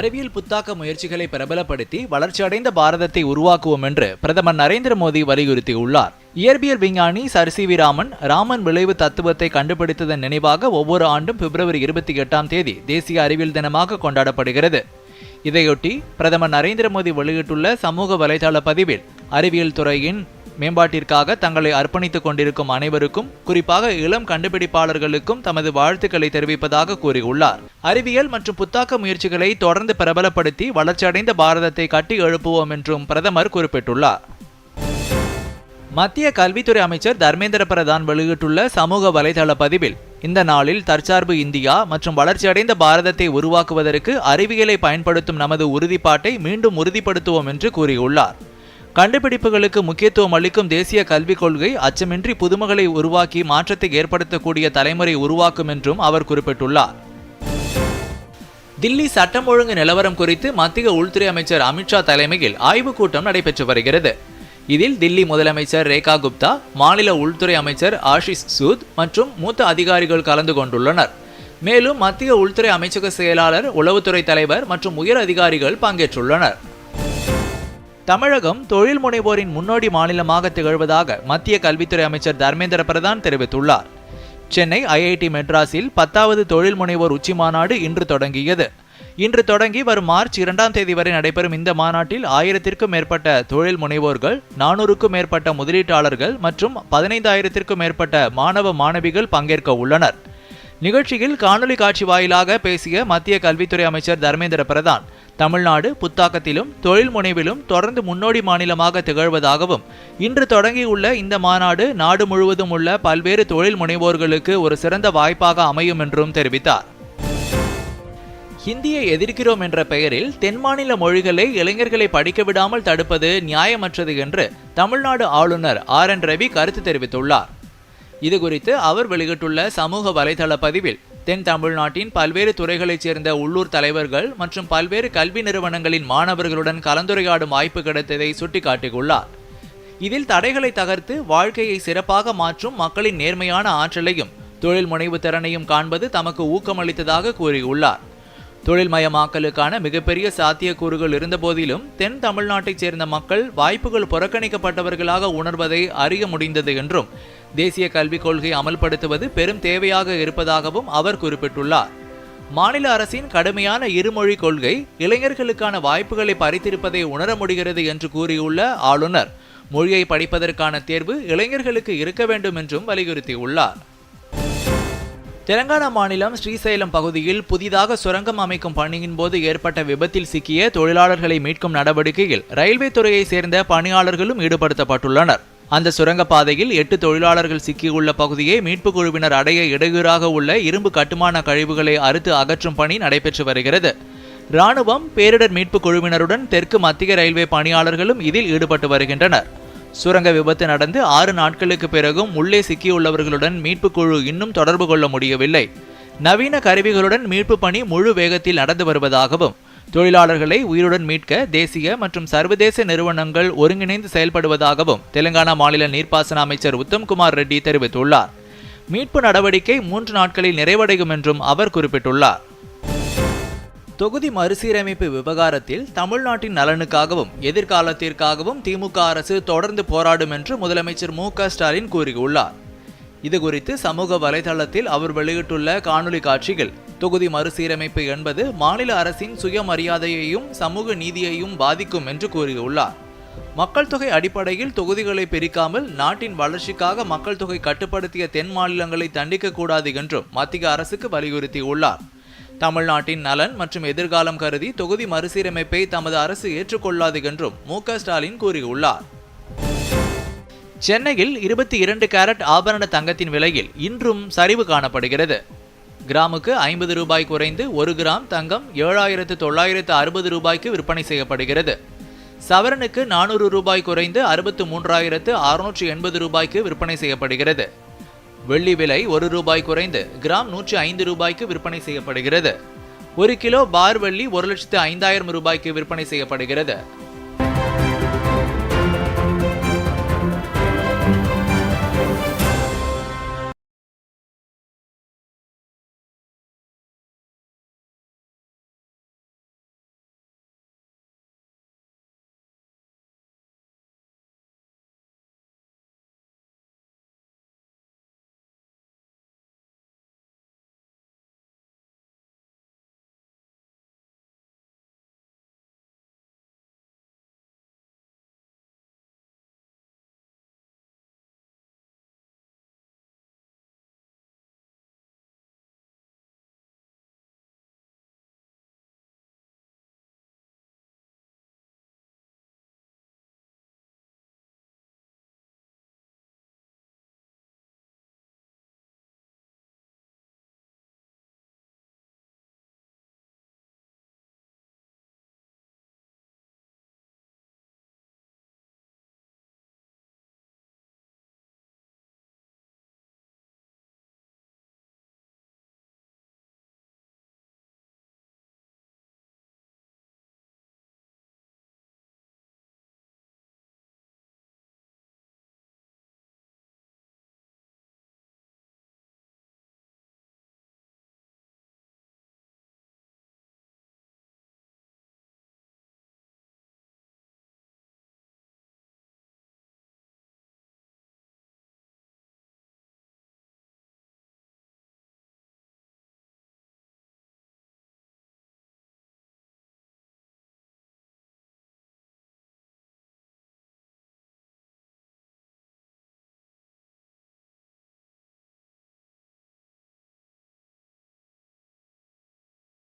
அறிவியல் புத்தாக்க முயற்சிகளை பிரபலப்படுத்தி வளர்ச்சியடைந்த பாரதத்தை உருவாக்குவோம் என்று பிரதமர் நரேந்திர மோடி வலியுறுத்தியுள்ளார். இயற்பியல் விஞ்ஞானி sir C V Raman Raman விளைவு தத்துவத்தை கண்டுபிடித்ததன் நினைவாக ஒவ்வொரு ஆண்டும் பிப்ரவரி இருபத்தி எட்டாம் தேதி தேசிய அறிவியல் தினமாக கொண்டாடப்படுகிறது. இதையொட்டி பிரதமர் நரேந்திர மோடி வெளியிட்டுள்ள சமூக வலைதள பதிவில் அறிவியல் துறையின் மேம்பாட்டிற்காக தங்களை அர்ப்பணித்துக் கொண்டிருக்கும் அனைவருக்கும் குறிப்பாக இளம் கண்டுபிடிப்பாளர்களுக்கும் தமது வாழ்த்துக்களை தெரிவிப்பதாக கூறியுள்ளார். அறிவியல் மற்றும் புத்தாக்க முயற்சிகளை தொடர்ந்து பிரபலப்படுத்தி வளர்ச்சியடைந்த பாரதத்தை கட்டி எழுப்புவோம் என்றும் பிரதமர் குறிப்பிட்டுள்ளார். மத்திய கல்வித்துறை அமைச்சர் தர்மேந்திர பிரதான் வெளியிட்டுள்ள சமூக வலைதள பதிவில் இந்த நாளில் தற்சார்பு இந்தியா மற்றும் வளர்ச்சியடைந்த பாரதத்தை உருவாக்குவதற்கு அறிவியலை பயன்படுத்தும் நமது உறுதிப்பாட்டை மீண்டும் உறுதிப்படுத்துவோம் என்று கூறியுள்ளார். கண்டுபிடிப்புகளுக்கு முக்கியத்துவம் அளிக்கும் தேசிய கல்விக் கொள்கை அச்சமின்றி புதுமகளை உருவாக்கி மாற்றத்தை ஏற்படுத்தக்கூடிய தலைமுறை உருவாக்கும் என்றும் அவர் குறிப்பிட்டுள்ளார். தில்லி சட்டம் ஒழுங்கு நிலவரம் குறித்து மத்திய உள்துறை அமைச்சர் அமித்ஷா தலைமையில் ஆய்வுக் கூட்டம் நடைபெற்று வருகிறது. இதில் தில்லி முதலமைச்சர் ரேகா குப்தா மாநில உள்துறை அமைச்சர் ஆஷிஷ் சூத் மற்றும் மூத்த அதிகாரிகள் கலந்து கொண்டுள்ளனர். மேலும் மத்திய உள்துறை அமைச்சக செயலாளர் உளவுத்துறை தலைவர் மற்றும் உயர் அதிகாரிகள் பங்கேற்றுள்ளனர். தமிழகம் தொழில் முனைவோரின் முன்னோடி மாநிலமாக திகழ்வதாக மத்திய கல்வித்துறை அமைச்சர் தர்மேந்திர பிரதான் தெரிவித்துள்ளார். சென்னை ஐஐடி மெட்ராஸில் பத்தாவது தொழில் முனைவோர் உச்சி மாநாடு இன்று தொடங்கியது. இன்று தொடங்கி வரும் மார்ச் இரண்டாம் தேதி வரை நடைபெறும் இந்த மாநாட்டில் ஆயிரத்திற்கும் மேற்பட்ட தொழில் முனைவோர்கள் நானூறுக்கும் மேற்பட்ட முதலீட்டாளர்கள் மற்றும் பதினைந்தாயிரத்திற்கும் மேற்பட்ட மாணவ மாணவிகள் பங்கேற்க உள்ளனர். நிகழ்ச்சியில் காணொலி காட்சி வாயிலாக பேசிய மத்திய கல்வித்துறை அமைச்சர் தர்மேந்திர பிரதான் தமிழ்நாடு புத்தாக்கத்திலும் தொழில் முனைவிலும் தொடர்ந்து முன்னோடி மாநிலமாக திகழ்வதாகவும் இன்று தொடங்கியுள்ள இந்த மாநாடு நாடு முழுவதும் உள்ள பல்வேறு தொழில் முனைவோர்களுக்கு ஒரு சிறந்த வாய்ப்பாக அமையும் என்றும் தெரிவித்தார். ஹிந்தியை எதிர்க்கிறோம் என்ற பெயரில் தென்மாநில மொழிகளை இளைஞர்களை படிக்க விடாமல் தடுப்பது நியாயமற்றது என்று தமிழ்நாடு ஆளுநர் ஆர் என் ரவி கருத்து தெரிவித்துள்ளார். இதுகுறித்து அவர் வெளியிட்டுள்ள சமூக வலைதள பதிவில் தென் தமிழ்நாட்டின் பல்வேறு துறைகளைச் சேர்ந்த உள்ளூர் தலைவர்கள் மற்றும் பல்வேறு கல்வி நிறுவனங்களின் மாணவர்களுடன் கலந்துரையாடும் வாய்ப்பு கிடைத்ததை சுட்டிக்காட்டியுள்ளார். இதில் தடைகளை தகர்த்து வாழ்க்கையை சிறப்பாக மாற்றும் மக்களின் நேர்மையான ஆற்றலையும் தொழில் முனைவு திறனையும் காண்பது தமக்கு ஊக்கமளித்ததாக கூறியுள்ளார். தொழில்மயமாக்கலுக்கான மிகப்பெரிய சாத்தியக்கூறுகள் இருந்தபோதிலும் தென் தமிழ்நாட்டைச் சேர்ந்த மக்கள் வாய்ப்புகள் புறக்கணிக்கப்பட்டவர்களாக உணர்வதை அறிய முடிந்தது என்றும் தேசிய கல்விக் கொள்கை அமல்படுத்துவது பெரும் தேவையாக இருப்பதாகவும் அவர் குறிப்பிட்டுள்ளார். மாநில அரசின் கடுமையான இருமொழி கொள்கை இளைஞர்களுக்கான வாய்ப்புகளை பறித்திருப்பதை உணர முடிகிறது என்று கூறியுள்ள ஆளுநர். மொழியை படிப்பதற்கான தேர்வு இளைஞர்களுக்கு இருக்க வேண்டும் என்றும் வலியுறுத்தியுள்ளார். தெலங்கானா மாநிலம் ஸ்ரீசைலம் பகுதியில் புதிதாக சுரங்கம் அமைக்கும் பணியின் போது ஏற்பட்ட விபத்தில் சிக்கிய தொழிலாளர்களை மீட்கும் நடவடிக்கையில் ரயில்வே துறையை சேர்ந்த பணியாளர்களும் ஈடுபடுத்தப்பட்டுள்ளனர். அந்த சுரங்கப்பாதையில் எட்டு தொழிலாளர்கள் சிக்கியுள்ள பகுதியை மீட்புக் குழுவினர் அடைய இடையூறாக உள்ள இரும்பு கட்டுமான கழிவுகளை அறுத்து அகற்றும் பணி நடைபெற்று வருகிறது. ராணுவம் பேரிடர் மீட்புக் குழுவினருடன் தெற்கு மத்திய ரயில்வே பணியாளர்களும் இதில் ஈடுபட்டு வருகின்றனர். சுரங்க விபத்து நடந்து ஆறு நாட்களுக்கு பிறகும் உள்ளே சிக்கியுள்ளவர்களுடன் மீட்புக் குழு இன்னும் தொடர்பு கொள்ள முடியவில்லை. நவீன கருவிகளுடன் மீட்பு பணி முழு வேகத்தில் நடந்து வருவதாகவும் தொழிலாளர்களை உயிருடன் மீட்க தேசிய மற்றும் சர்வதேச நிறுவனங்கள் ஒருங்கிணைந்து செயல்படுவதாகவும் தெலுங்கானா மாநில நீர்ப்பாசன அமைச்சர் உத்தம்குமார் ரெட்டி தெரிவித்துள்ளார். மீட்பு நடவடிக்கை மூன்று நாட்களில் நிறைவடையும் என்றும் அவர் குறிப்பிட்டுள்ளார். தொகுதி மறுசீரமைப்பு விவகாரத்தில் தமிழ்நாட்டின் நலனுக்காகவும் எதிர்காலத்திற்காகவும் திமுக அரசு தொடர்ந்து போராடும் என்று முதலமைச்சர் மு ஸ்டாலின் கூறியுள்ளார். இதுகுறித்து சமூக வலைதளத்தில் அவர் வெளியிட்டுள்ள காணொலி காட்சிகள் தொகுதி மறுசீரமைப்பு என்பது மாநில அரசின் சுயமரியாதையையும் சமூக நீதியையும் பாதிக்கும் என்று கூறியுள்ளார். மக்கள் தொகை அடிப்படையில் தொகுதிகளை பிரிக்காமல் நாட்டின் வளர்ச்சிக்காக மக்கள் தொகை கட்டுப்படுத்திய தென் மாநிலங்களை தண்டிக்கக்கூடாது என்றும் மத்திய அரசுக்கு வலியுறுத்தியுள்ளார். தமிழ்நாட்டின் நலன் மற்றும் எதிர்காலம் கருதி தொகுதி மறுசீரமைப்பை தமது அரசு ஏற்றுக்கொள்ளாது என்றும் மு ஸ்டாலின் கூறியுள்ளார். சென்னையில் இருபத்தி இரண்டு கேரட் ஆபரண தங்கத்தின் விலையில் இன்றும் சரிவு காணப்படுகிறது. கிராமுக்கு ஐம்பது ரூபாய் குறைந்து ஒரு கிராம் தங்கம் ஏழாயிரத்து தொள்ளாயிரத்து அறுபது ரூபாய்க்கு விற்பனை செய்யப்படுகிறது. சவரனுக்கு நானூறு ரூபாய் குறைந்து அறுபத்து மூன்றாயிரத்து அறுநூற்றி எண்பது ரூபாய்க்கு விற்பனை செய்யப்படுகிறது. வெள்ளி விலை ஒரு ரூபாய் குறைந்து கிராம் நூற்றி ஐந்து ரூபாய்க்கு விற்பனை செய்யப்படுகிறது. ஒரு கிலோ பார் வெள்ளி ஒரு லட்சத்து ஐந்தாயிரம் ரூபாய்க்கு விற்பனை செய்யப்படுகிறது.